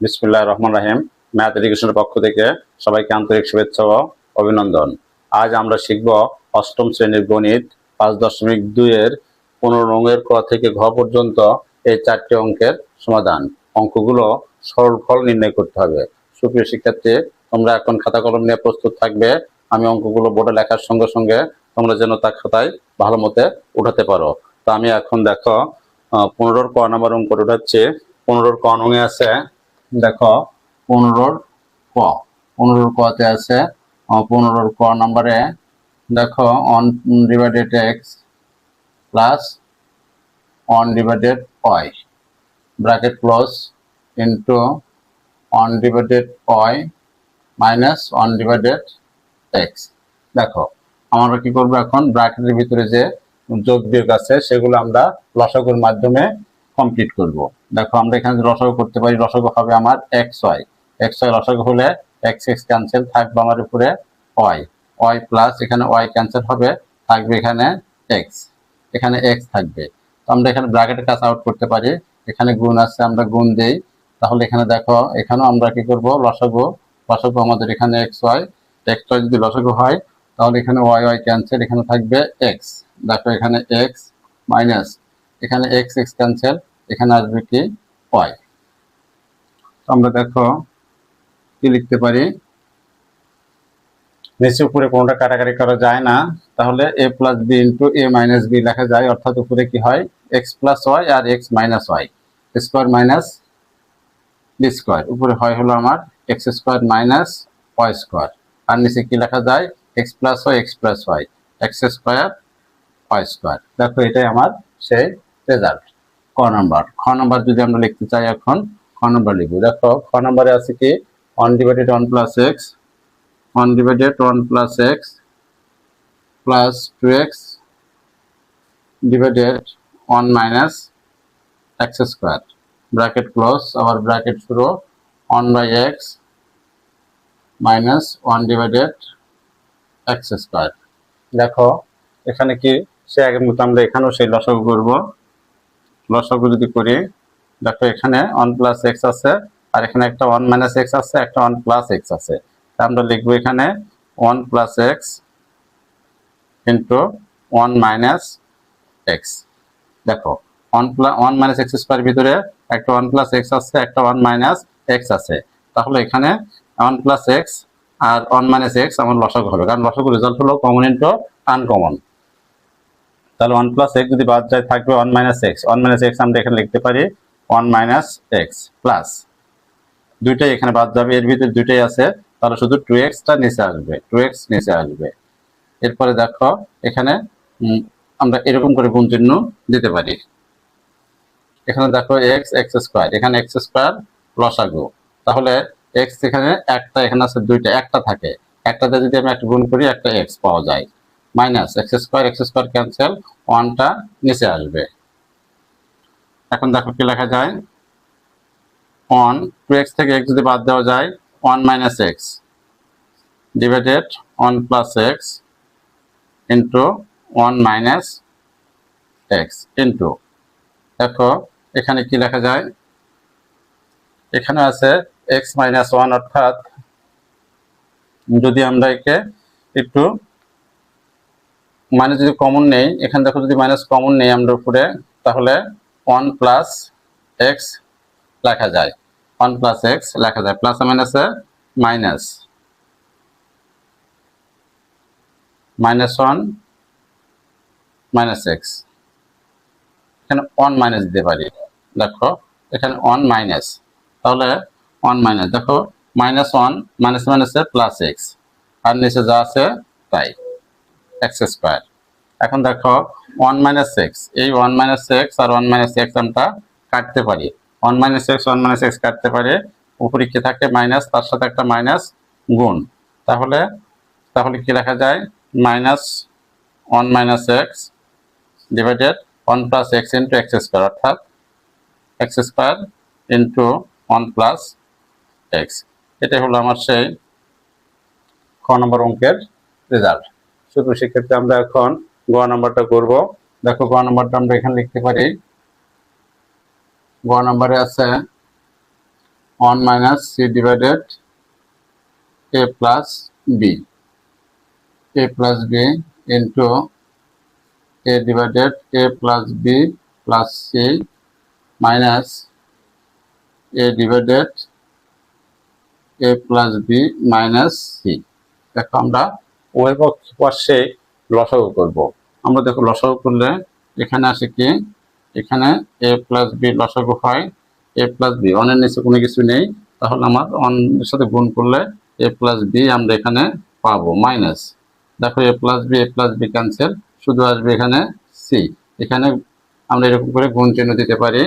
বিসমুল্লাহ রহমান রাহিম। ম্যাথ এডুকেশনের পক্ষ থেকে সবাইকে আন্তরিক শুভেচ্ছা ও অভিনন্দন। আজ আমরা শিখব অষ্টম শ্রেণির গণিত, পাঁচ দশমিক দুইয়ের পনেরো রঙের ক থেকে ঘ পর্যন্ত এই চারটি অঙ্কের সমাধান। অঙ্কগুলো সরল ফল নির্ণয় করতে হবে। সুপ্রিয় শিক্ষার্থী, তোমরা এখন খাতা কলম নিয়ে প্রস্তুত থাকবে। আমি অঙ্কগুলো বোর্ডে লেখার সঙ্গে সঙ্গে তোমরা যেন তা খাতায় ভালো মতে উঠাতে পারো। তো আমি এখন দেখো পনেরোর ক নাম্বার অঙ্ক উঠাচ্ছি। পনেরোর ক নঙে আছে দেখো, পনেরোর ক। পনেরোর কতে আছে পনেরোর ক নাম্বারে দেখো one divided X plus one divided Y bracket close into one divided Y minus one divided X দেখো, আমরা কি করব এখন? ব্র্যাকেটের ভিতরে যে যোগ বিয়োগ আছে, সেগুলো আমরা লসাগুর মাধ্যমে কমপ্লিট করব। দেখো, আমরা এখানে যে লসাগু করতে পারি লসাগু হবে আমার এক্স ওয়াই এক্স ওয়াই লসাগু হলে এক্স এক্স ক্যান্সেল থাকবে আমার উপরে ওয়াই ওয়াই প্লাস এখানে ওয়াই ক্যান্সেল হবে, থাকবে এখানে এক্স এখানে এক্স থাকবে। তো আমরা এখানে ব্র্যাকেটের কাজ আউট করতে পারি। এখানে গুণ আছে, আমরা গুণ দেই। তাহলে এখানে দেখো, এখানেও আমরা কি করব? লসাগু লসাগু আমাদের এখানে এক্স ওয়াই এক্স ওয়াই যদি লসাগু হয়, তাহলে এখানে ওয়াই ওয়াই ক্যান্সেল এখানে থাকবে এক্স দেখো, এখানে এক্স মাইনাস এখানে এক্স এক্স ক্যান্সেল এখানে আসবে কি? ওয়াই। আমরা দেখো কি লিখতে পারি? নিচে উপরে কোনটা কাটাকাটি করা যায় না, তাহলে A plus B into A minus B লেখা যায়, অর্থাৎ উপরে কি হয়? এক্স প্লাস ওয়াই আর X minus Y square minus B square উপরে হয় হলো আমার X square minus Y square আর নিচে কি লেখা যায়? X plus Y X plus Y X square Y square দেখো এটাই আমার সেই রেজাল্ট ক নাম্বার। খ নাম্বার যদি আমরা লিখতে চাই এখন, খ নাম্বার লিখব। দেখো, খ নাম্বারে আছে কি? One divided one plus X one divided one plus X plus two X divided one minus X square bracket close আবার ব্র্যাকেট শুরু। One by X minus one divided X square দেখো, এখানে কি? সে আগের মতো আমরা এখানেও সেই লসাগু করব। লসাগু যদি করি, দেখো এখানে ওয়ান প্লাস এক্স আছে, আর এখানে একটা ওয়ান মাইনাস এক্স আছে, একটা ওয়ান প্লাস এক্স আছে। আমরা লিখব এখানে one plus X into one minus X দেখো one plus one minus X square ভিতরে একটা ওয়ান প্লাস এক্স আছে, একটা ওয়ান মাইনাস এক্স আছে। তাহলে এখানে ওয়ান প্লাস এক্স আর ওয়ান মাইনাস এক্স আমার লসাগু হবে, কারণ লসাগু রেজাল্ট হলো কমন ইন্টু আনকমন তাহলে ওয়ান প্লাস এক্স যদি বাদ যায়, থাকবে one minus X one minus X আমরা এখানে লিখতে পারি ওয়ান মাইনাস এক্স প্লাস দুইটাই এখানে বাদ যাবে, এর ভিতরে দুইটাই আছে, তাহলে শুধু টু এক্সটা নিচে আসবে টু এক্স নিচে আসবে। এরপরে দেখো, এখানে আমরা এরকম করে গুণ চিহ্ন দিতে পারি। এখানে দেখো এক্স এক্স স্কোয়ার এখানে এক্স স্কোয়ার লসাগু তাহলে এক্স এখানে একটা, এখানে আছে দুইটা, একটা থাকে। একটাতে যদি আমি একটা গুণ করি, একটা এক্স পাওয়া যায়। Minus X square X square cancel, ওয়ানটা নিচে আসবে। এখন দেখো কি লেখা যায়? ওয়ান টু এক্স থেকে এক্স যদি বাদ দেওয়া যায়, one minus X divided one plus X into one minus X into. দেখো, এখানে কি লেখা যায়? এখানে আছে এক্স মাইনাস ওয়ান অর্থাৎ, যদি আমরা একে একটু মাইনাস যদি কমন নেই, এখানে দেখো যদি মাইনাস কমন নেই আমরা উপরে, তাহলে ওয়ান প্লাস এক্স লেখা যায়। ওয়ান প্লাস এক্স লেখা যায় প্লাস মাইনাসে minus minus one minus X এখানে ওয়ান মাইনাস দিতে পারি। দেখো, এখানে ওয়ান মাইনাস তাহলে ওয়ান মাইনাস দেখো মাইনাস ওয়ান মাইনাস মাইনাসে প্লাস এক্স আর নিচে যা আছে, তাই। এক্স স্কোয়ার এখন দেখো ওয়ান মাইনাস এক্স এই ওয়ান মাইনাস এক্স আর ওয়ান মাইনাস এক্স আমরা কাটতে পারি। One minus X one minus X কাটতে পারে, উপরে কি থাকে? মাইনাস তার সাথে একটা মাইনাস গুণ। তাহলে তাহলে কি লেখা যায়? Minus one minus X divided one plus X into X square অর্থাৎ X square into one plus X এটাই হলো আমার সেই খ নম্বর অঙ্কের রেজাল্ট শুধু সেক্ষেত্রে আমরা এখন গ নাম্বারটা করব। দেখো গ নাম্বারটা আমরা এখানে লিখতে পারি। গ নাম্বারে আছে one minus C divided A plus B. A plus B into A divided A plus B plus C minus A divided A plus B minus C. দেখো আমরা পক্ষ পাশে লসাগু করব। আমরা দেখো লসাগু করলে এখানে আসে কি? এখানে এ প্লাস বি লসাগু হয়। এ প্লাস বি অনের নিচে কোনো কিছু নেই। তাহলে আমার অনের সাথে গুণ করলে এ প্লাস বি আমরা এখানে পাবো মাইনাস দেখো A plus B A plus B cancel শুধু আসবে এখানে সি এখানে আমরা এরকম করে গুণ চিহ্ন দিতে পারি।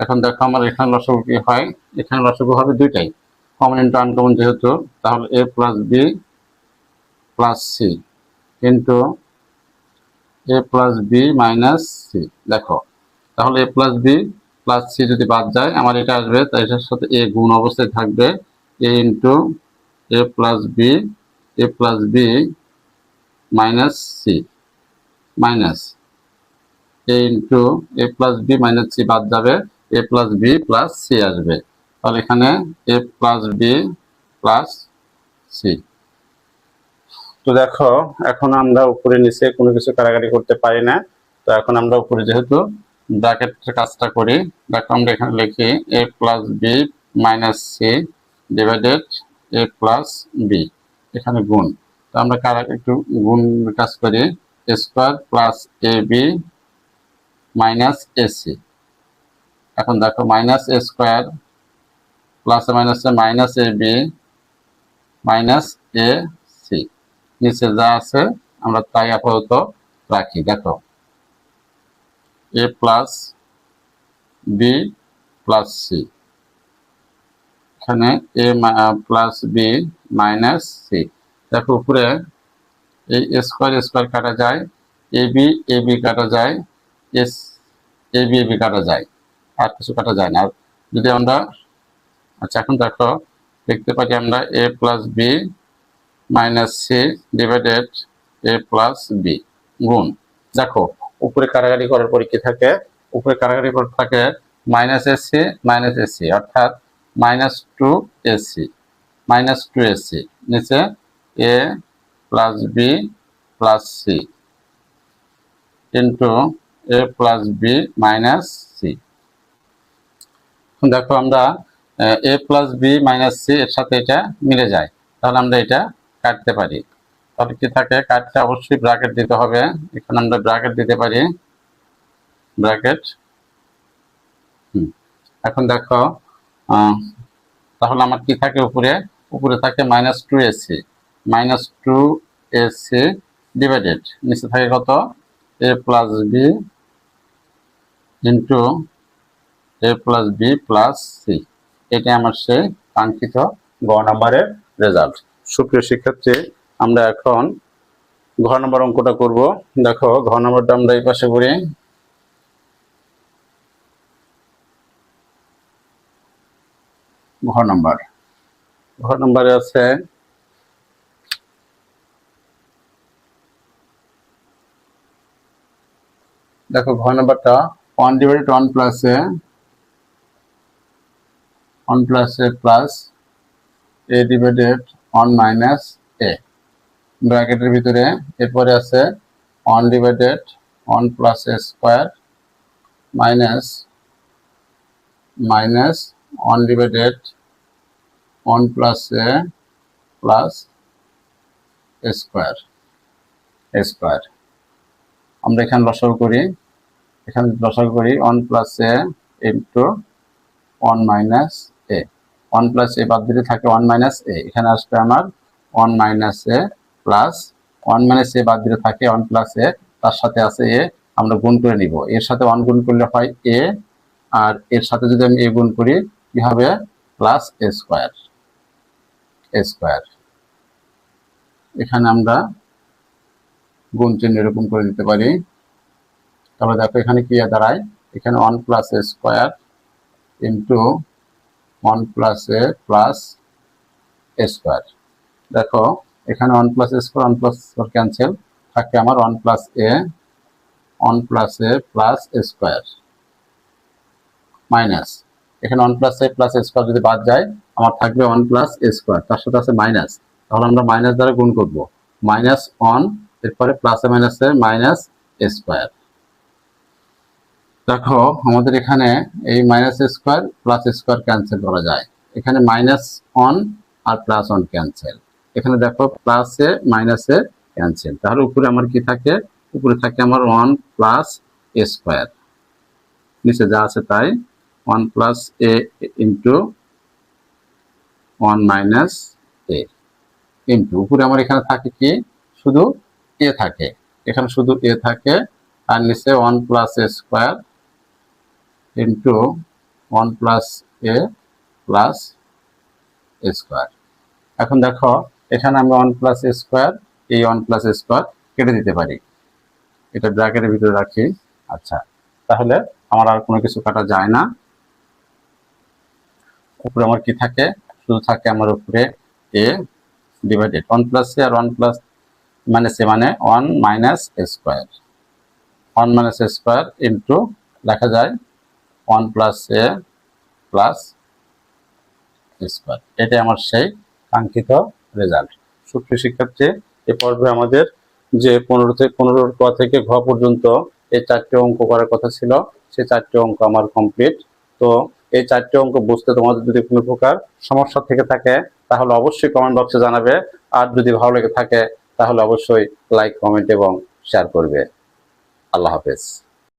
এখন দেখো আমার এখানে লসাগু কি হয়? এখানে লসাগু হবে দুইটাই। কমন ইন্টু আনকমন যেহেতু, তাহলে A plus B plus C কিন্তু A plus B minus C দেখো, তাহলে A plus B plus C যদি বাদ যায়, আমার এটা আসবে, তাই এটার সাথে এ গুণ অবস্থায় থাকবে A into A plus B A plus B minus C minus A into A plus B minus C বাদ যাবে A plus B plus C আসবে। তাহলে এখানে A plus B plus C তো দেখো, এখন আমরা উপরে নিচে কোনো কিছু কারাগারি করতে পারি না। তো এখন আমরা উপরে যেহেতু ব্র্যাকেটের কাজটা করি, দেখো আমরা এখানে লিখি A plus B minus C divided A plus B এখানে গুণ। তো আমরা কারা, একটু গুণ কাজ করি square plus A B minus A C এখন দেখো মাইনাস এ স্কোয়ার প্লাস মাইনাসে minus A B minus A নিচে যা আছে, আমরা তাই আপাতত রাখি, দেখো। A plus B plus C এখানে A plus B minus C দেখো, উপরে এই স্কোয়ার স্কোয়ার কাটা যায় এ বি এ বি কাটা যায় S A B A B কাটা যায়, আর কিছু কাটা যায় না। আর যদি আমরা আচ্ছা এখন দেখো, দেখতে পাচ্ছি আমরা A plus B minus C divided A plus B গুণ। দেখো, উপরে কারাগারি করার পরে কি থাকে, উপরে কারাগারি করার থাকে minus A C minus A C অর্থাৎ minus two A C minus two A C নিচে A plus B plus C into A plus B minus C দেখো, আমরা, A plus B minus C এর সাথে এটা মিলে যায়। তাহলে আমরা এটা কাটতে পারি। তাহলে কি থাকে, কাটতে অবশ্যই ব্র্যাকেট দিতে হবে। এখানে আমরা ব্র্যাকেট দিতে পারি। ব্র্যাকেট এখন দেখো তাহলে আমার কি থাকে উপরে? উপরে থাকে minus two A C minus two A C divided নিচে থাকে কত? A plus B into A plus B plus C এটি আমার সেই কাঙ্ক্ষিত গ নাম্বারের রেজাল্ট সুপ্রিয় শিক্ষার্থী, আমরা এখন ঘ নম্বর অঙ্কটা করব। দেখো ঘ নম্বরটা আমরা এই পাশে করি। ঘ নম্বর। ঘ নম্বরে আছে দেখো ঘ নম্বরটা one divided one plus A one plus A plus A divided one minus A ব্র্যাকেটের ভিতরে এরপরে আছে one divided one plus A square minus minus one divided one plus A plus square square আমরা এখানে লসাগু করি। এখানে লসাগু করি one plus A into one minus A one plus A বাদ দিলে থাকে ওয়ান মাইনাস এ। এখানে আসবে আমার one minus A plus one minus A বাদ দিলে থাকে ওয়ান প্লাস এ, তার সাথে আছে এ, আমরা গুণ করে নিব। এর সাথে ওয়ান গুণ করলে হয় এ, আর এর সাথে যদি আমি এ গুণ করি, কি হবে? Plus A square A square. এখানে আমরা গুণ চিহ্ন এরকম করে দিতে পারি। তারপরে দেখো এখানে কি দাঁড়ায়? এখানে one plus A square into one plus A plus A square. দেখো, এখানে one plus A square one plus square cancel. থাকে আমার one plus A one plus A plus A square minus. এখানে one plus A plus square যদি বাদ যায়, আমার থাকবে ওয়ান প্লাস এ স্কোয়ার। তার সাথে আছে মাইনাস। তাহলে আমরা মাইনাস দ্বারা গুণ করব। মাইনাস ওয়ান, এরপরে প্লাসে মাইনাসে মাইনাস স্কোয়ার। দেখো, আমাদের এখানে এই minus square plus square cancel করা যায়। এখানে মাইনাস ওয়ান আর প্লাস ওয়ান ক্যান্সেল এখানে দেখো প্লাসে মাইনাসে ক্যান্সেল তাহলে উপরে আমার কি থাকে? উপরে থাকে আমার ওয়ান প্লাস এ স্কোয়ার নিচে যা আছে তাই one plus A into one minus A into উপরে আমার এখানে থাকে কি? শুধু এ থাকে। এখানে শুধু এ থাকে। আর নিচে one plus A square into one plus A plus square এখন দেখো, এখানে আমরা ওয়ান প্লাস স্কোয়ার এই ওয়ান প্লাস স্কোয়ার কেটে দিতে পারি। এটা ব্র্যাকেটের ভিতরে রাখি। আচ্ছা তাহলে আমার আর কোনো কিছু কাটা যায় না। উপরে আমার কি থাকে? শুধু থাকে আমার উপরে A divided one plus A R one plus মানে সে মানে one minus square one minus square into লেখা যায় one plus A plus square. এটাই আমার সেই কাঙ্ক্ষিত রেজাল্ট। সুপ্রিয় শিক্ষার্থী, এ পর্বে আমাদের যে পনেরো থেকে পনেরো ক থেকে ঘ পর্যন্ত এই চারটে অঙ্ক করার কথা ছিল সেই চারটে অঙ্ক আমার কমপ্লিট তো এই চারটে অঙ্ক বুঝতে তোমাদের যদি কোনো প্রকার সমস্যা থেকে থাকে, তাহলে অবশ্যই কমেন্ট বক্সে জানাবে। আর যদি ভালো লেগে থাকে, তাহলে অবশ্যই লাইক কমেন্ট এবং শেয়ার করবে। আল্লাহ হাফেজ।